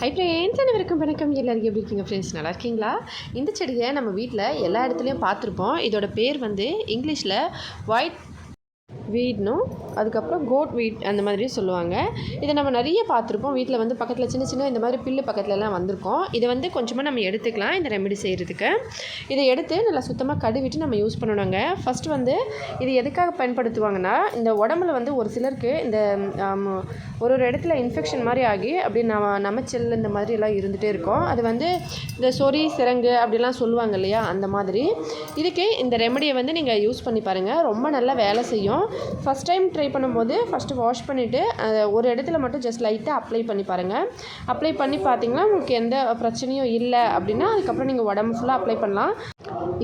Hi friends அனைவருக்கும் வணக்கம் எல்லாருக்கும் எப்படி இருக்கீங்க ஃப்ரெண்ட்ஸ் நல்லா இருக்கீங்களா? இந்த செடியை நம்ம வீட்டில் எல்லா இடத்துலையும் பார்த்துருப்போம். இதோட பேர் வந்து இங்கிலீஷில் ஒயிட் வீட்னும் அதுக்கப்புறம் கோட் வீட் அந்த மாதிரி சொல்லுவாங்க. இதை நம்ம நிறைய பார்த்துருப்போம். வீட்டில் வந்து பக்கத்தில் சின்ன சின்ன இந்த மாதிரி பில்லு பக்கத்துலலாம் வந்திருக்கோம். இதை வந்து கொஞ்சமாக நம்ம எடுத்துக்கலாம் இந்த ரெமெடி செய்கிறதுக்கு இதை எடுத்து நல்லா சுத்தமாக கழுவிட்டு நம்ம யூஸ் பண்ணணுங்க. ஃபஸ்ட்டு வந்து இது எதுக்காக பயன்படுத்துவாங்கன்னா இந்த உடம்புல வந்து ஒரு சிலருக்கு இந்த ஒரு ஒரு இடத்துல இன்ஃபெக்ஷன் மாதிரி ஆகி அப்படி நம்ம நமச்சல் இந்த மாதிரி எல்லாம் இருந்துகிட்டே இருக்கும். அது வந்து இந்த சொறி சிரங்கு அப்படிலாம் சொல்லுவாங்க இல்லையா? அந்த மாதிரி. இதுக்கு இந்த ரெமடியை வந்து நீங்கள் யூஸ் பண்ணி பாருங்கள் ரொம்ப நல்லா வேலை செய்யும். ஃபஸ்ட் டைம் ட்ரை பண்ணும்போது ஃபஸ்ட்டு வாஷ் பண்ணிவிட்டு ஒரு இடத்துல மட்டும் ஜஸ்ட் லைட்டாக அப்ளை பண்ணி பாருங்கள் அப்ளை பண்ணி பார்த்தீங்கன்னா உங்களுக்கு எந்த பிரச்சனையும் இல்லை அப்படின்னா அதுக்கப்புறம் நீங்கள் உடம்பு ஃபுல்லாக அப்ளை பண்ணலாம்.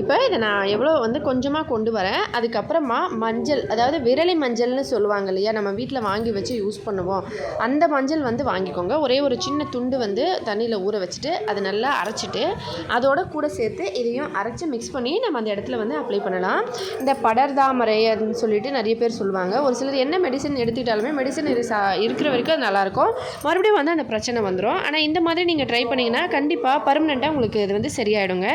இப்போ இதை நான் எவ்வளோ வந்து கொஞ்சமாக கொண்டு வரேன். அதுக்கப்புறமா மஞ்சள் அதாவது விரலி மஞ்சள்னு சொல்லுவாங்க இல்லையா நம்ம வீட்டில் வாங்கி வச்சு யூஸ் பண்ணுவோம். அந்த மஞ்சள் வந்து வாங்கிக்கோங்க. ஒரே ஒரு சின்ன துண்டு வந்து தண்ணியில் ஊற வச்சுட்டு அதை நல்லா அரைச்சிட்டு அதோட கூட சேர்த்து இதையும் அரைச்சி மிக்ஸ் பண்ணி நம்ம அந்த இடத்துல வந்து அப்ளை பண்ணலாம். இந்த படர்தாமரை அப்படின்னு சொல்லிட்டு நிறைய பேர் சொல்லுவாங்க. ஒரு சிலர் என்ன மெடிசன் எடுத்துக்கிட்டாலுமே மெடிசன் இருக்கிற வரைக்கும் அது நல்லாயிருக்கும் மறுபடியும் வந்து அந்த பிரச்சனை வந்துடும் ஆனால் இந்த மாதிரி நீங்கள் ட்ரை பண்ணிங்கன்னா கண்டிப்பாக பர்மனெண்ட்டாக உங்களுக்கு இது வந்து சரியாயிடுங்க.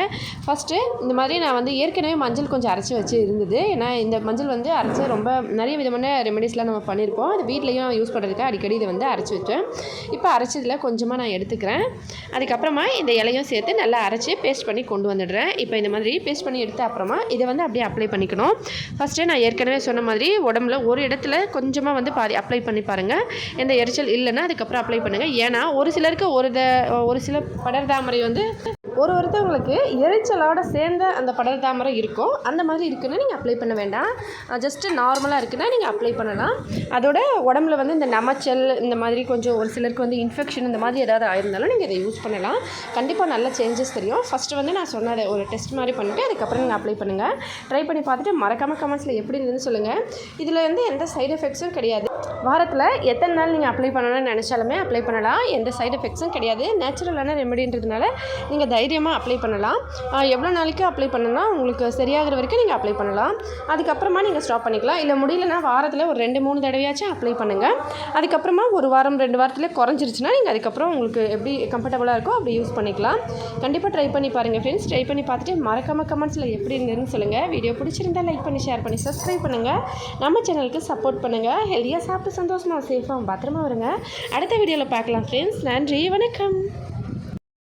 ஃபஸ்ட்டு இந்த மாதிரி நான் வந்து ஏற்கனவே மஞ்சள் கொஞ்சம் அரைச்சி வச்சு இருந்தது. ஏன்னா இந்த மஞ்சள் வந்து அரைச்சி ரொம்ப நிறைய விதமான ரெமெடிஸ்லாம் நம்ம பண்ணியிருப்போம் அது வீட்லேயும் யூஸ் பண்ணுறதுக்கு அடிக்கடி இதை வந்து அரைச்சி வச்சேன் இப்போ அரைச்சதில் கொஞ்சமாக நான் எடுத்துக்கிறேன். அதுக்கப்புறமா இந்த இலையும் சேர்த்து நல்லா அரைச்சி பேஸ்ட் பண்ணி கொண்டு வந்துடுறேன். இப்போ இந்த மாதிரி பேஸ்ட் பண்ணி எடுத்த அப்புறமா இதை வந்து அப்படியே அப்ளை பண்ணிக்கணும். ஃபஸ்ட்டு நான் ஏற்கனவே சொன்ன மாதிரி உடம்புல ஒரு இடத்துல கொஞ்சமாக வந்து பாதி அப்ளை பண்ணி பாருங்கள் எந்த எரிச்சல் இல்லைன்னா அதுக்கப்புறம் அப்ளை பண்ணுங்கள் ஏன்னா ஒரு சிலருக்கு ஒரு த ஒரு சில படர்தாமரை வந்து ஒரு ஒருத்தவங்களுக்கு எரிச்சலோட சேர்ந்த அந்த படல் தாமரை இருக்கும். அந்த மாதிரி இருக்குன்னா நீங்கள் அப்ளை பண்ண வேண்டாம். ஜஸ்ட்டு நார்மலாக இருக்குன்னா நீங்கள் அப்ளை பண்ணலாம். அதோட உடம்புல வந்து இந்த நமச்சல் இந்த மாதிரி கொஞ்சம் ஒரு சிலருக்கு வந்து இன்ஃபெக்ஷன் இந்த மாதிரி ஏதாவது ஆயிருந்தாலும் நீங்கள் இதை யூஸ் பண்ணலாம். கண்டிப்பாக நல்ல சேஞ்சஸ் தெரியும். ஃபஸ்ட்டு வந்து நான் சொன்னதை ஒரு டெஸ்ட் மாதிரி பண்ணிவிட்டு அதுக்கப்புறம் நீங்கள் அப்ளை பண்ணுங்கள் ட்ரை பண்ணி பார்த்துட்டு மறக்காமல் கமெண்ட்ஸில் எப்படி இருந்ததுன்னு சொல்லுங்கள் இதில் வந்து எந்த சைடு எஃபெக்ட்ஸும் கிடையாது. வாரத்தில் எத்தனை நாள் நீங்கள் அப்ளை பண்ணணும்னு நினச்சாலுமே அப்ளை பண்ணலாம். எந்த சைடு எஃபெக்ட்ஸும் கிடையாது. நேச்சுரலான ரெமெடின்றதுனால நீங்கள் தைரியமாக அப்ளை பண்ணலாம். எவ்வளோ நாளைக்கு அப்ளை பண்ணலாம் உங்களுக்கு சரியாகிற வரைக்கும் நீங்கள் அப்ளை பண்ணலாம். அதுக்கப்புறமா நீங்கள் ஸ்டாப் பண்ணிக்கலாம். இல்லை முடியலன்னா வாரத்தில் ஒரு ரெண்டு மூணு தடவையாச்சும் அப்ளை பண்ணுங்கள் அதுக்கப்புறமா ஒரு வாரம் ரெண்டு வாரத்தில் குறைஞ்சிருச்சுன்னா நீங்கள் அதுக்கப்புறம் உங்களுக்கு எப்படி கம்ஃபர்டபுளாக இருக்கோ அப்படி யூஸ் பண்ணிக்கலாம். கண்டிப்பாக ட்ரை பண்ணி பாருங்கள் ஃப்ரெண்ட்ஸ் ட்ரை பண்ணி பார்த்துட்டு மறக்காம கமெண்ட்ஸில் எப்படி இருந்ததுன்னு சொல்லுங்கள் வீடியோ பிடிச்சிருந்தா லைக் பண்ணி ஷேர் பண்ணி சப்ஸ்கிரைப் பண்ணுங்கள் நம்ம சேனலுக்கு சப்போர்ட் பண்ணுங்கள் ஹெல்த்தியாக சாப்பிட்டு சந்தோஷமாக சேஃபாக பத்திரமா வருங்க. அடுத்த வீடியோவில் பார்க்கலாம் ஃப்ரெண்ட்ஸ் நன்றி வணக்கம்.